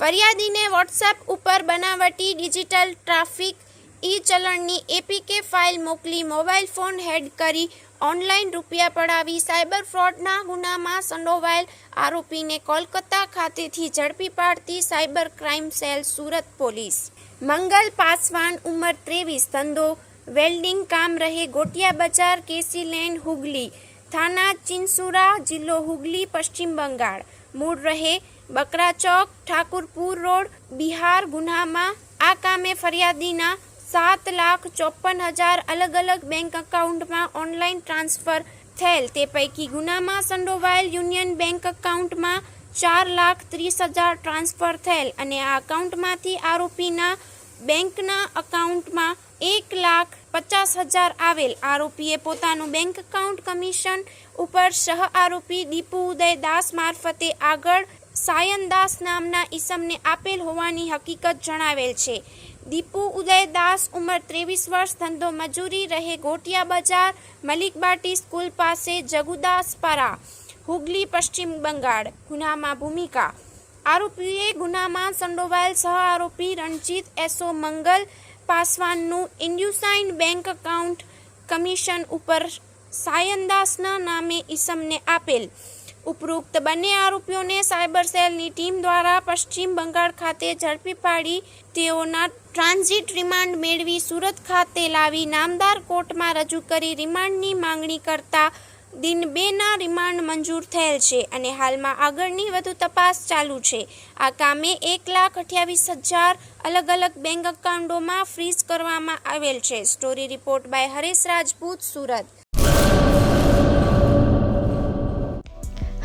ફરિયાદીને WhatsApp ઉપર બનાવટી digital traffic e ચલણની એપીકે ફાઇલ મોકલી મોબાઈલ ફોન હેડ કરી ઓનલાઈન રૂપિયા પડાવી સાયબર ફ્રોડના ગુનામાં સંડોવાયેલ આરોપીને કોલકાતા ખાતેથી ઝડપી પાડતી cyber crime cell Surat police. Mangal Paswan ઉંમર ત્રેવીસ, ધંધો, વેલ્ડિંગ કામ રહે ગોટિયા બજાર, કેસી લેન, હુગલી. થાના, ચિનસુરા જિલ્લો હુગલી, પશ્ચિમ બંગાળ. મૂળ રહે બકરા ચોક ઠાકુરપુર રોડ, બિહાર, ગુનામાં. આ કામે ફરિયાદીના સાત લાખ ચોપન હજાર અલગ અલગ બેંક એકાઉન્ટમાં ઓનલાઈન ટ્રાન્સફર થયેલ. તે પૈકી ગુનામાં સંડોવાયેલ યુનિયન બેંક એકાઉન્ટમાં ચાર લાખ ત્રીસ હજાર ટ્રાન્સફર થયેલ અને આ એકાઉન્ટમાંથી આરોપીના બેંકના અકાઉન્ટમાં એક લાખ પચાસ હજાર આવેલ. આરોપીએ પોતાનું બેંક એકાઉન્ટ કમિશન ઉપર સહ આરોપી દીપુ ઉદય દાસ મારફતે આગળ સાયનદાસ નામના ઈસમને આપેલ હોવાની હકીકત જણાવેલ છે. દીપુ ઉદયદાસ ઉંમર ત્રેવીસ વર્ષ, ધંધો મજૂરી રહે ગોટિયા બજાર, મલિકબાટી સ્કૂલ પાસે જગુદાસપરા હુગલી પશ્ચિમ બંગાળ, ગુનામાં ભૂમિકા. આરોપીએ ગુનામાં સંડોવાયેલ સહ આરોપી રણજીત એસો મંગલ પાસવાનનું ઇન્ડ્યુસાઇન બેંક એકાઉન્ટ કમિશન ઉપર સાયનદાસના નામે ઈસમને આપેલ. ઉપરોક્ત બંને આરોપીઓને સાયબર સેલની ટીમ દ્વારા પશ્ચિમ બંગાળ ખાતે ઝડપી પાડી તેઓના ટ્રાન્ઝિટ રિમાન્ડ મેળવી સુરત ખાતે લાવી નામદાર કોર્ટમાં રજૂ કરી રિમાન્ડની માંગણી કરતા દિન બેના રિમાન્ડ મંજૂર થયેલ છે અને હાલમાં આગળની વધુ તપાસ ચાલુ છે. આ કામે એક લાખ અઠ્યાવીસ હજાર અલગ અલગ બેંક એકાઉન્ટોમાં ફ્રીઝ કરવામાં આવેલ છે. Story report by Haresh Rajput, Surat.